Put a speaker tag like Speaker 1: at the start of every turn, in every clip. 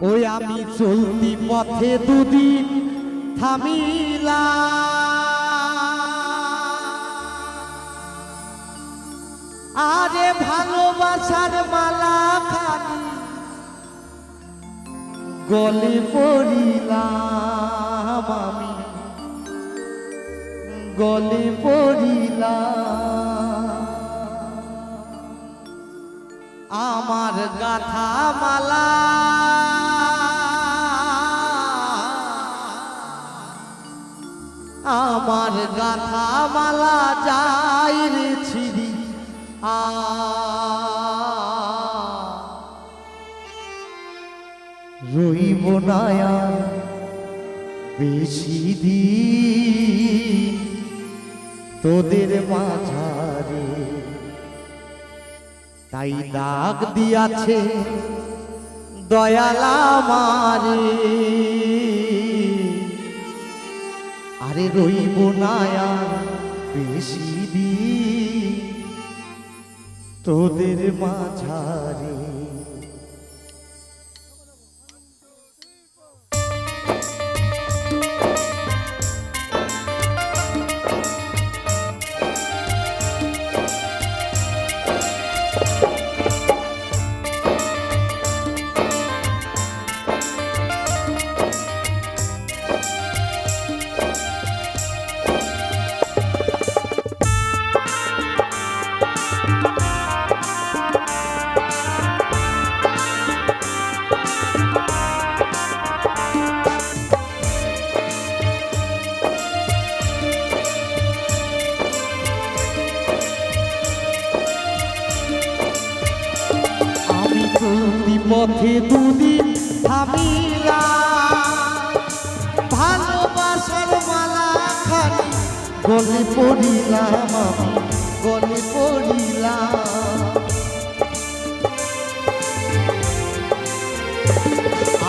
Speaker 1: ওই আমি চলতি পথে দুদিন থামিলা। আরে ভালোবাসার মালা খানি গলে পড়িলাম আমি। গলে পড়িলাম। আমার গাথা মালা আমার গাথা মালা যাই রে ছিড়ি আ। রইব না আর বেশি দিন তোদের মাঝারে। তাই দাগ দিয়াছে দয়ালা মারে আরে রইব না বেশি দিন। তোদের মাঝারে পথে দুদিন থামিলা ভালোবাসার মালা খানি গলে পড়িলাম আমি গলে পড়িলাম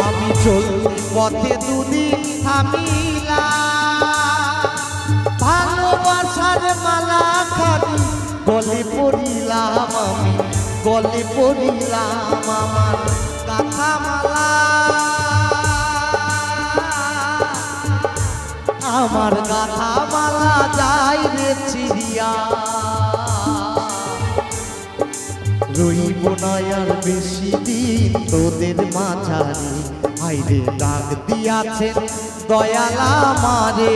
Speaker 1: আমি চলতি পথে দুদিন থামিলা, ভালোবাসার মালা খানি গলে পড়িলাম আমি গলে পড়িলাম আমার কাঁথা মালা আমার গাথা মালা যাই রে চিড়িয়া। রইব না আর বেশি দিন তোদের মাঝারে। হাইরে ডাক দিয়াছেন দয়ালা মারে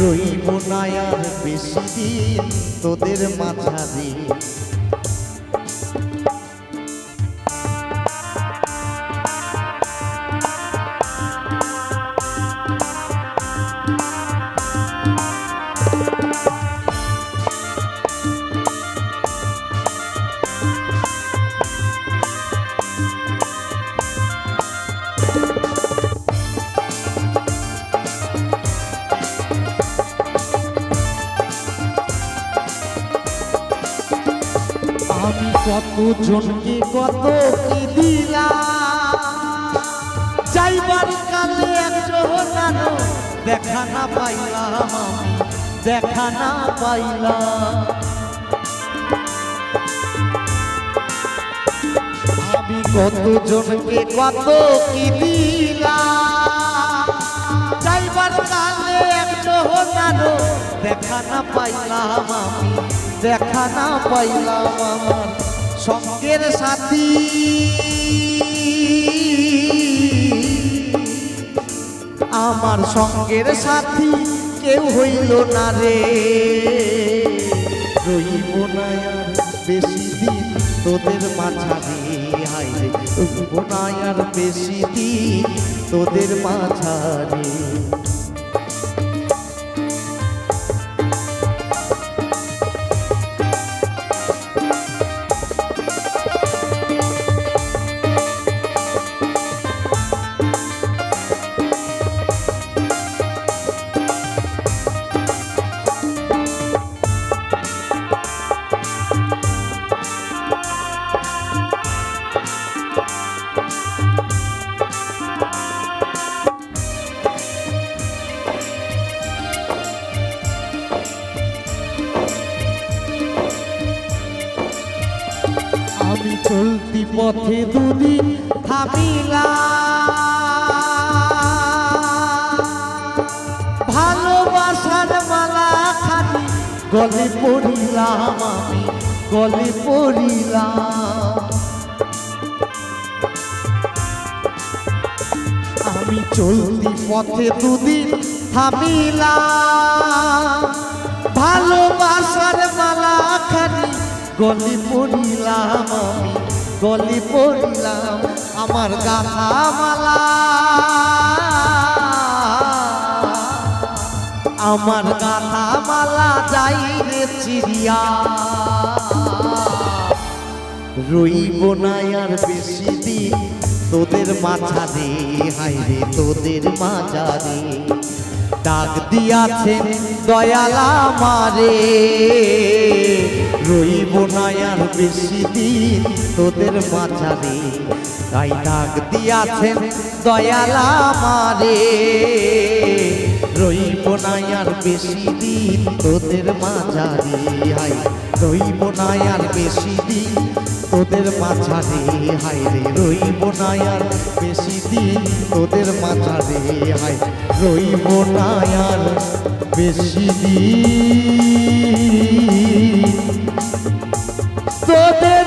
Speaker 1: রইব না আর বেশি দিন তোদের মাঝারে। আমি কত কি দিলাম কালে একজন দেখা না পাইলাম দেখা না পাইলাম। আমি কত কি দিলাম কালে একজন দেখা না পাইলাম দেখা না পাইলাম আমার। সঙ্গের সাথী। আমার সঙ্গের সাথী কেউ হইল না রে। রইব না আর বেশি দিন তোদের মাঝারে হাই রে রইব না আর বেশি দিন তোদের মাঝারে। চলতি পথে দুদিন থামিলাম ভালোবাসার মালা খানি গলে পড়িলাম আমি, গলে পড়িলাম। আমি চলতি পথে দুদিন থামিলাম। ভালোবাসার মালা খানি গলি পড়িলাম আমি, গলি পড়িলাম আমার গাথা মালা। আমার গাথা মালা যাই রে চিড়িয়া। রইব না আর বেশি দিন, তোদের মাঝারে হাইরে তোদের মাঝারে। ডাক দিয়াছেন, দয়ালা মারে রইব না আর বেশি দিন তোদের মাঝারে। তাই ডাক দিয়াছেন, দয়ালা মারে রইব না আর বেশি দিন তোদের মাঝারে। হাই রইব আর বেশি দিন তোদের মাঝারে হাইরে রইব না আর বেশি দিন তোদের মাঝারে হাই রইব না আর বেশি দিন তোদের